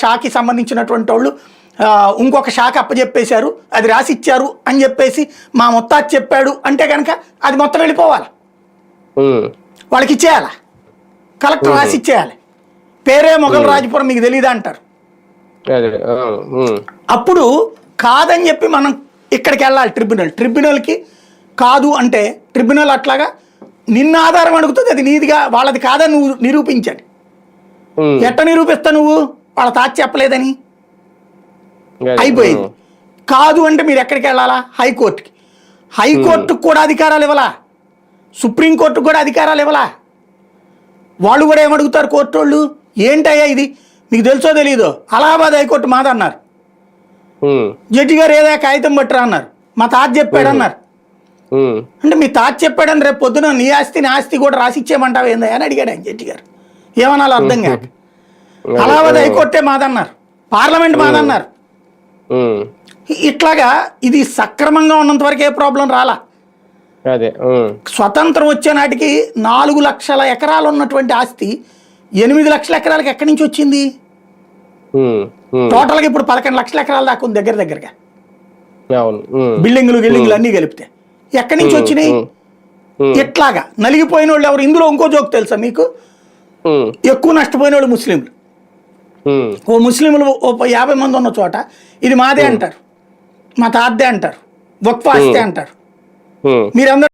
షాకి సంబంధించినటువంటి వాళ్ళు ఇంకొక షాక్ అప్పచెప్పేశారు అది రాసి ఇచ్చారు అని చెప్పేసి మా మొత్తాది చెప్పాడు అంటే కనుక అది మొత్తం వెళ్ళిపోవాలి. వాళ్ళకి ఇచ్చేయాలా కలెక్టర్ రాసి ఇచ్చేయాలి పేరే మొగల్ రాజపురం మీకు తెలియదా అంటారు. అప్పుడు కాదని చెప్పి మనం ఇక్కడికి వెళ్ళాలి ట్రిబ్యునల్. ట్రిబ్యునల్కి కాదు అంటే ట్రిబ్యునల్ అట్లాగా నిన్న ఆధారం అడుగుతుంది అది నీదిగా వాళ్ళది కాదని నువ్వు నిరూపించాలి ఉమ్, ఎట్ట నిరూపిస్తా నువ్వు? వాళ్ళ తాత చెప్పలేదని? అయిపోయింది. కాదు అంటే మీరు ఎక్కడికి వెళ్ళాలా? హైకోర్టుకి. హైకోర్టుకు కూడా అధికారాలు ఇవ్వలా? సుప్రీంకోర్టుకు కూడా అధికారాలు ఇవ్వలా? వాళ్ళు కూడా ఏమడుగుతారు కోర్టు వాళ్ళు ఏంటయ్యా ఇది? మీకు తెలుసో తెలీదో? అలహాబాద్ హైకోర్టు మాదన్నారు ఉమ్, జడ్జి గారు ఏదో కాగితం పట్టరా అన్నారు. మా తాత చెప్పాడు అన్నారు. అంటే మీ తాత చెప్పాడని రేపు పొద్దున నీ ఆస్తి నా ఆస్తి కూడా రాసి ఇచ్చేయమంటావు ఏందా అని అడిగాడు ఆయన జడ్జి గారు. ఏమనాలో అర్థం కాక. అదే, అలహాబాద్ హైకోర్టే మాదన్నారు. పార్లమెంట్ మాదన్నారు. ఉమ్, ఇట్లాగా ఇది సక్రమంగా ఉన్నంత వరకు ఏ ప్రాబ్లం రాలా. అదే ఉమ్, స్వతంత్రం వచ్చే నాటికి నాలుగు లక్షల ఎకరాలు ఉన్నటువంటి ఆస్తి ఎనిమిది లక్షల ఎకరాలకు ఎక్కడి నుంచి వచ్చింది? టోటల్గా ఇప్పుడు పదకొండు లక్షల ఎకరాల దాకా ఉంది దగ్గర దగ్గరగా. బిల్డింగ్లు గిల్డింగ్లు అన్నీ కలిపితే ఎక్కడి నుంచి వచ్చినాయి? ఇట్లాగా నలిగిపోయిన వాళ్ళు ఎవరు? ఇందులో ఇంకో జోక్ తెలుసా మీకు? ఎక్కువ నష్టపోయిన వాళ్ళు ముస్లింలు. ఓ ముస్లింలు ఓ యాభై మంది ఉన్న చోట ఇది మాదే అంటారు. మా తాద్దే అంటారు. వక్ఫ్ ఆస్తే అంటారు. మీరందరూ